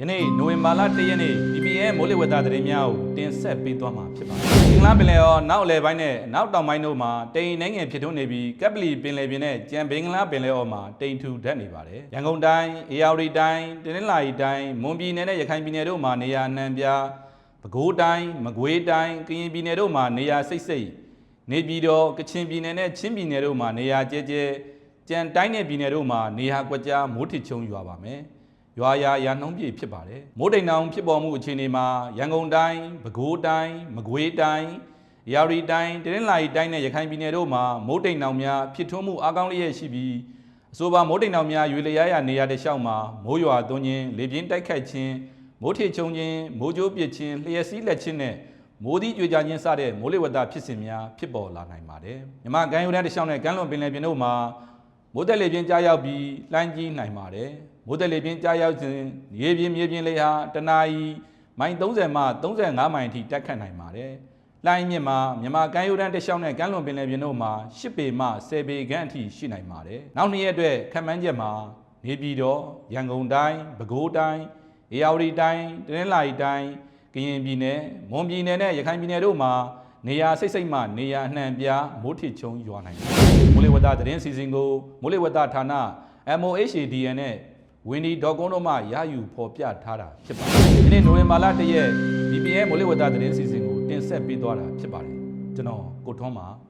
ယနေ့နိုဝင်ဘာလ1ရက်နေ့ BPN မိုးလေဝသသတင်းများကိုတင်ဆက်ပေးသွားမှာဖြစ်ပါတယ်။အင်္ဂလန်ပင်လယ်ရောနောက်အလယ်ပိုင်းနဲ့နောက်တောင်ပိုင်းတို့မှာတိမ်နှိုင်းငယ်ဖြစ်ထွန်းနေပြီးကပ်ပလီပင်လယ်ပြင်နဲ့ကြံဘင်္ဂလားပင်လယ်အော်မှာတိမ်ထူထပ်နေပါတယ်။ရန်ကုန်တိုင်း၊အေရဝတီတိုင်း၊တနင်္လာရီတိုင်း၊မွန်ပြည်နယ်နဲ့ရခိုင်ပြည်နယ်တို့မှာနေရာအနှံ့ပြားပဲခူးတိုင်း၊မကွေးတိုင်း၊ကရင်ပြည်နယ်တို့မှာနေရာစိတ်စိတ်နေပြည်တော်ကချင်ပြည်နယ်နဲ့ချင်းပြည်နယ်တို့မှာနေရာကျဲကျဲကြံတိုင်းနယ်ပြည်နယ်တို့မှာနေရာကွက်ကြားမိုးထစ်ချုံရွာပါမယ်။ ရွာရာရာနှုံးပြည့်ဖြစ်ပါတယ်။မိုးတိမ်တောင်ဖြစ်ပေါ်မှုအခြေအနေမှာရန်ကုန်တိုင်း၊ပဲခူးတိုင်း၊မကွေးတိုင်း၊ရာရီတိုင်း၊တနင်္လာရီတိုင်းနဲ့ရခိုင်ပြည်နယ်တို့မှာမိုးတိမ်တောင်များဖြစ်ထွန်းမှုအကောင်းလျက်ရှိပြီးအဆိုပါမိုးတိမ်တောင်များရွေလျားရာနေရာတစ်လျှောက်မှာမိုးရွာသွန်းခြင်းလေပြင်းတိုက်ခတ်ခြင်းမိုးထစ်ချုံခြင်းမိုးကြိုးပစ်ခြင်းလျှက်စီးလက်ခြင်းနဲ့မိုးသီးကြွေကြခြင်းစတဲ့မိုးလေဝသဖြစ်စဉ်များဖြစ်ပေါ်လာနိုင်ပါတယ်။မြမကမ်းရိုးတန်းတစ်လျှောက်နဲ့ကမ်းလွန်ပင်လယ်ပြင်တို့မှာ မိုးတက်လေပြင်းကြားရောက်ပြီးလှိုင်းကြီးနိုင်ပါတယ်။မိုးတက်လေပြင်းကြားရောက်စဉ်ရေပြင်းမြေပြင်းလေဟာတနာရီမိုင်30မှ35မိုင်အထိတက်ခတ်နိုင်ပါတယ်။လှိုင်းမြင့်မှာမြန်မာကမ်းရိုးတန်းတစ်လျှောက်နဲ့ကမ်းလွန်ပင်လယ်ပြင်တို့မှာ10ပေမှ10ပေခန့်အထိရှိနိုင်ပါတယ်။နောက်နှစ်ရက်အတွက်ခန့်မှန်းချက်မှာနေပြည်တော်ရန်ကုန်တိုင်းပဲခူးတိုင်းအေရဝတီတိုင်းတနင်္လာရီတိုင်းကရင်ပြည်နယ်မွန်ပြည်နယ်နဲ့ရခိုင်ပြည်နယ်တို့မှာ နေရာစိတ်စိတ်မှနေရာအနှံ့ပြားမိုးထစ်ချုံရွာနိုင်ပါတယ်မိုးလေဝသသတင်းစီစဉ်ကိုမိုးလေဝသဌာန MOHADN နဲ့ဝင်းဒီဒေါကွန်တို့မှရယူဖော်ပြထားတာဖြစ်ပါတယ်ဒီနေ့နိုဝင်ဘာလ1ရက် BPN မိုးလေဝသသတင်းစီစဉ်ကိုတင်ဆက်ပေးသွားတာဖြစ်ပါတယ်ကျွန်တော်ကိုထွန်းပါ